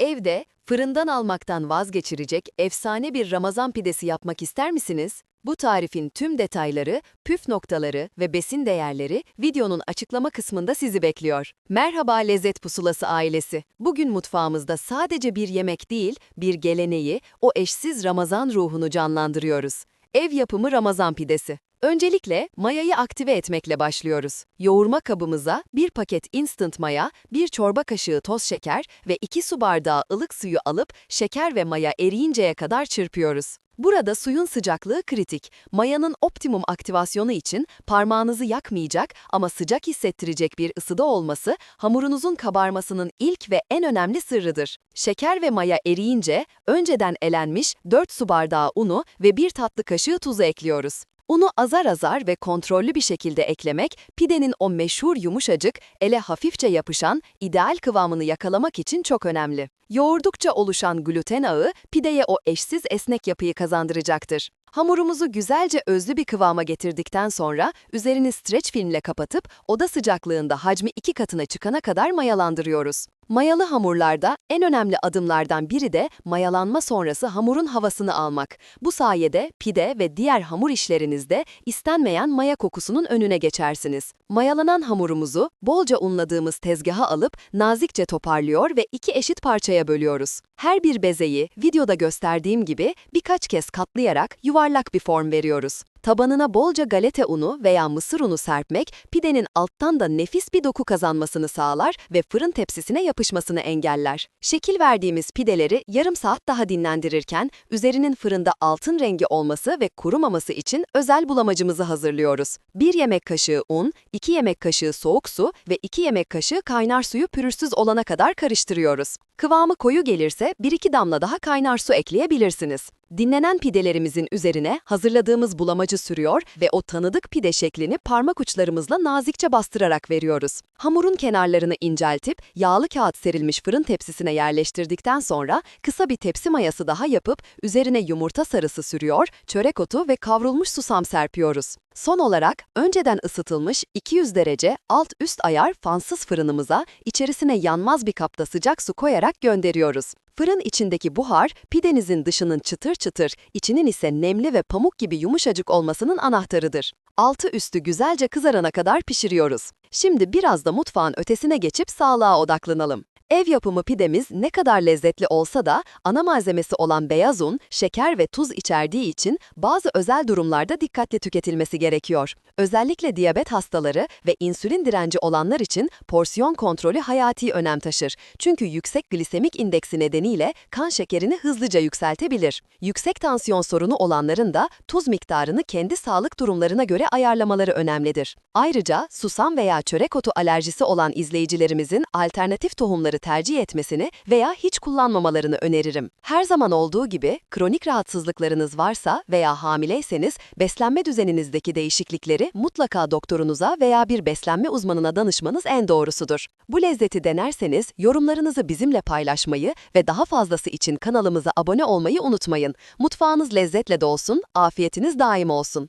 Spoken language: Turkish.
Evde fırından almaktan vazgeçirecek efsane bir Ramazan pidesi yapmak ister misiniz? Bu tarifin tüm detayları, püf noktaları ve besin değerleri videonun açıklama kısmında sizi bekliyor. Merhaba Lezzet Pusulası ailesi. Bugün mutfağımızda sadece bir yemek değil, bir geleneği, o eşsiz Ramazan ruhunu canlandırıyoruz. Ev yapımı Ramazan pidesi. Öncelikle mayayı aktive etmekle başlıyoruz. Yoğurma kabımıza bir paket instant maya, bir çorba kaşığı toz şeker ve 2 su bardağı ılık suyu alıp şeker ve maya eriyinceye kadar çırpıyoruz. Burada suyun sıcaklığı kritik. Mayanın optimum aktivasyonu için parmağınızı yakmayacak ama sıcak hissettirecek bir ısıda olması hamurunuzun kabarmasının ilk ve en önemli sırrıdır. Şeker ve maya eriyince önceden elenmiş 4 su bardağı unu ve 1 tatlı kaşığı tuzu ekliyoruz. Unu azar azar ve kontrollü bir şekilde eklemek, pidenin o meşhur yumuşacık, ele hafifçe yapışan, ideal kıvamını yakalamak için çok önemli. Yoğurdukça oluşan gluten ağı, pideye o eşsiz esnek yapıyı kazandıracaktır. Hamurumuzu güzelce özlü bir kıvama getirdikten sonra üzerini streç filmle kapatıp oda sıcaklığında hacmi iki katına çıkana kadar mayalandırıyoruz. Mayalı hamurlarda en önemli adımlardan biri de mayalanma sonrası hamurun havasını almak. Bu sayede pide ve diğer hamur işlerinizde istenmeyen maya kokusunun önüne geçersiniz. Mayalanan hamurumuzu bolca unladığımız tezgaha alıp nazikçe toparlıyor ve iki eşit parçaya bölüyoruz. Her bir bezeyi videoda gösterdiğim gibi birkaç kez katlayarak yuvarlak bir form veriyoruz. Tabanına bolca galeta unu veya mısır unu serpmek, pidenin alttan da nefis bir doku kazanmasını sağlar ve fırın tepsisine yapışmasını engeller. Şekil verdiğimiz pideleri yarım saat daha dinlendirirken, üzerinin fırında altın rengi olması ve kurumaması için özel bulamacımızı hazırlıyoruz. 1 yemek kaşığı un, 2 yemek kaşığı soğuk su ve 2 yemek kaşığı kaynar suyu pürüzsüz olana kadar karıştırıyoruz. Kıvamı koyu gelirse 1-2 damla daha kaynar su ekleyebilirsiniz. Dinlenen pidelerimizin üzerine hazırladığımız bulamacı sürüyor ve o tanıdık pide şeklini parmak uçlarımızla nazikçe bastırarak veriyoruz. Hamurun kenarlarını inceltip yağlı kağıt serilmiş fırın tepsisine yerleştirdikten sonra kısa bir tepsi mayası daha yapıp üzerine yumurta sarısı sürüyor, çörek otu ve kavrulmuş susam serpiyoruz. Son olarak önceden ısıtılmış 200 derece alt üst ayar fansız fırınımıza içerisine yanmaz bir kapta sıcak su koyarak gönderiyoruz. Fırın içindeki buhar, pidenizin dışının çıtır çıtır, içinin ise nemli ve pamuk gibi yumuşacık olmasının anahtarıdır. Altı üstü güzelce kızarana kadar pişiriyoruz. Şimdi biraz da mutfağın ötesine geçip sağlığa odaklanalım. Ev yapımı pidemiz ne kadar lezzetli olsa da ana malzemesi olan beyaz un, şeker ve tuz içerdiği için bazı özel durumlarda dikkatli tüketilmesi gerekiyor. Özellikle diyabet hastaları ve insülin direnci olanlar için porsiyon kontrolü hayati önem taşır. Çünkü yüksek glisemik indeksi nedeniyle kan şekerini hızlıca yükseltebilir. Yüksek tansiyon sorunu olanların da tuz miktarını kendi sağlık durumlarına göre ayarlamaları önemlidir. Ayrıca susam veya çörek otu alerjisi olan izleyicilerimizin alternatif tohumları tercih etmesini veya hiç kullanmamalarını öneririm. Her zaman olduğu gibi kronik rahatsızlıklarınız varsa veya hamileyseniz beslenme düzeninizdeki değişiklikleri mutlaka doktorunuza veya bir beslenme uzmanına danışmanız en doğrusudur. Bu lezzeti denerseniz yorumlarınızı bizimle paylaşmayı ve daha fazlası için kanalımıza abone olmayı unutmayın. Mutfağınız lezzetle dolsun, afiyetiniz daim olsun.